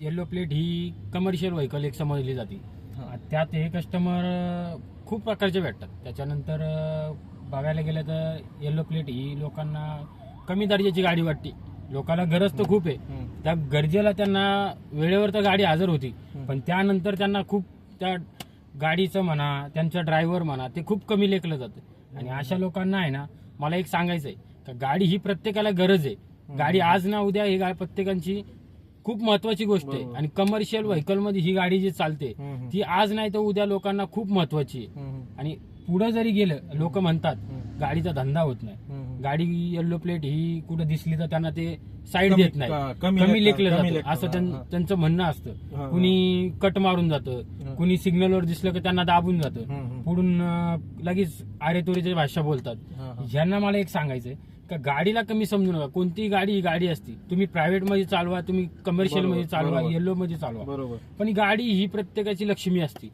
Yellow plate ही commercial vehicle एक समजली जाते. त्यात हे कस्टमर खूप प्रकारचे भेटतात. त्याच्यानंतर बघायला गेलं तर येल्लो प्लेट ही लोकांना कमी दर्जाची गाडी वाटते. लोकांना गरज तर खूप आहे. त्या गरजेला त्यांना वेळेवर तर गाडी हजर होती. पण त्यानंतर त्यांना खूप त्या गाडीचं म्हणा त्यांचं ड्रायव्हर म्हणा ते खूप कमी लेखलं जातं. आणि अशा लोकांना आहे ना मला एक सांगायचं आहे का गाडी ही प्रत्येकाला गरज आहे. गाडी आज ना उद्या ही प्रत्येकाची खूप महत्वाची गोष्ट आहे बरोबर. आणि कमर्शियल व्हेकलमध्ये ही गाडी जी चालते हम्म. ती आज नाही तर उद्या लोकांना खूप महत्वाची आहे हम्म. आणि पुढे जरी गेलं लोक म्हणतात हम्म. गाडीचा धंदा होत नाही हम्म. गाडी येल्लो प्लेट ही कुठं दिसली तर त्यांना ते साईड कमी- देत नाही का- कमी कमी लेखलं कमी जातं असं हा, त्यां-. त्यांचं म्हणणं हा, असतं. कुणी कट मारून जातं. कुणी सिग्नलवर दिसलं की त्यांना दाबून जातं हम्म, हम्म. पुढून अं, लगेच आरेतोरीची भाषा बोलतात हा, हा. ह्यांना मला एक सांगायचंय का गाडीला कमी समजू नका. कोणतीही गाडी ही गाडी असती. तुम्ही प्रायव्हेटमध्ये चालवा तुम्ही कमर्शियलमध्ये चालवा बरोबर. येल्लो मध्ये चालवा. बरोबर. पण ही गाडी ही प्रत्येकाची लक्ष्मी असती.